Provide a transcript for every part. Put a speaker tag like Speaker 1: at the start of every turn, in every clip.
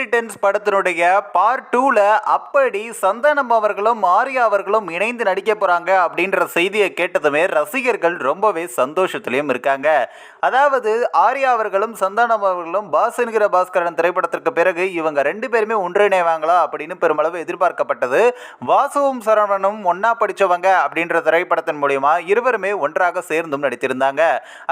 Speaker 1: Returns படத்தினுடைய part டூவில் அப்படி சந்தானம் அவர்களும் ஆர்யா அவர்களும் இணைந்து நடிக்க போறாங்க அப்படின்ற செய்தியை கேட்டதுமே ரசிகர்கள் ரொம்பவே சந்தோஷத்துலேயும் இருக்காங்க. அதாவது ஆர்யா அவர்களும் சந்தானம் அவர்களும் பாஸ் என்கிற பாஸ்கரன் திரைப்படத்திற்கு பிறகு இவங்க ரெண்டு பேருமே ஒன்றிணைவாங்களா அப்படின்னு பெருமளவு எதிர்பார்க்கப்பட்டது. வாசுவும் சரவணனும் ஒன்னா படிச்சவங்க அப்படின்ற திரைப்படத்தின் மூலியமா இருவருமே ஒன்றாக சேர்ந்தும் நடித்திருந்தாங்க.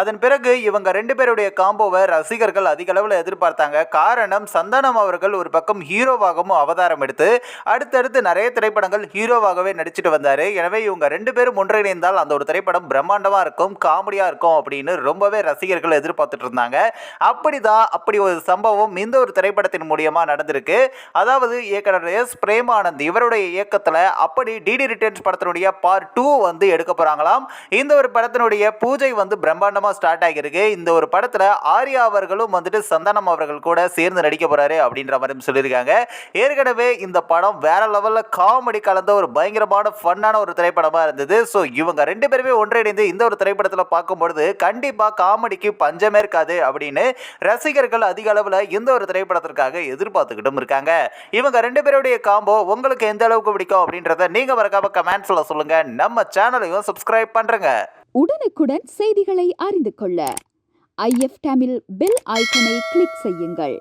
Speaker 1: அதன் பிறகு இவங்க ரெண்டு பேருடைய காம்போவை ரசிகர்கள் அதிக அளவில் எதிர்பார்த்தாங்க. காரணம் சந்தானம் அவர்கள் ஒரு பக்கம் ஹீரோவாகவும் அவதாரம் எடுத்து அடுத்தடுத்து நிறைய திரைப்படங்கள் ஹீரோவாகவே நடிச்சிட்டு வந்தார். எனவே இவங்க ரெண்டு பேரும் ஒன்றிணைந்தால் அந்த ஒரு திரைப்படம் பிரம்மாண்டமாக இருக்கும் காமெடியாக இருக்கும் அப்படின்னு ரொம்பவே ரசிகர்கள் எதிர்பார்த்துட்டு இருந்தாங்க. அப்படிதான் அப்படி ஒரு சம்பவம் இந்த ஒரு திரைப்படத்தின் மூலியமாக நடந்திருக்கு. அதாவது இயக்குனர் எஸ் பிரேமானந்த் இவருடைய இயக்கத்தில் அப்படி டிடி ரிட்டர்ன்ஸ் படத்தினுடைய பார்ட் டூ வந்து எடுக்க போகிறாங்களாம் இந்த ஒரு படத்தினுடைய பூஜை வந்து பிரம்மாண்டமாக ஸ்டார்ட் ஆகியிருக்கு. இந்த ஒரு படத்தில் ஆர்யா அவர்களும் வந்துட்டு சந்தானம் அவர்கள் கூட சேர்ந்து நடிக்க போகிறாரு அப்படின்ற மாதிரி சொல்லியிருக்காங்க. ஏற்கனவே இந்த படம் வேற லெவலில் காமெடி கலந்த ஒரு பயங்கரமான ஃபன்னான ஒரு திரைப்படமாக இருந்தது. ஸோ இவங்க ரெண்டு பேருமே ஒன்றிணைந்து இந்த ஒரு திரைப்படத்தில் பார்க்கும்பொழுது கண்டிப்பாக காமெடிக்கு பஞ்சமே இருக்காது அப்படின்னு ரசிகர்கள் அதிக அளவில் இந்த ஒரு திரைப்படத்திற்காக எதிர்பார்த்துக்கிட்டும் இருக்காங்க. இவங்க ரெண்டு பேருடைய காம்போ உங்களுக்கு எந்த அளவுக்கு பிடிக்கும் அப்படின்றத நீங்கள் மறக்காம கமெண்ட்ஸில் சொல்லுங்கள் நம்ம சேனலையும் சப்ஸ்கிரைப் பண்ணுறங்க
Speaker 2: உடனுக்குடன் செய்திகளை அறிந்து கொள்ள. ஐஎஃப் தமிழ் பெல் ஐக்கனை கிளிக் செய்யுங்கள்.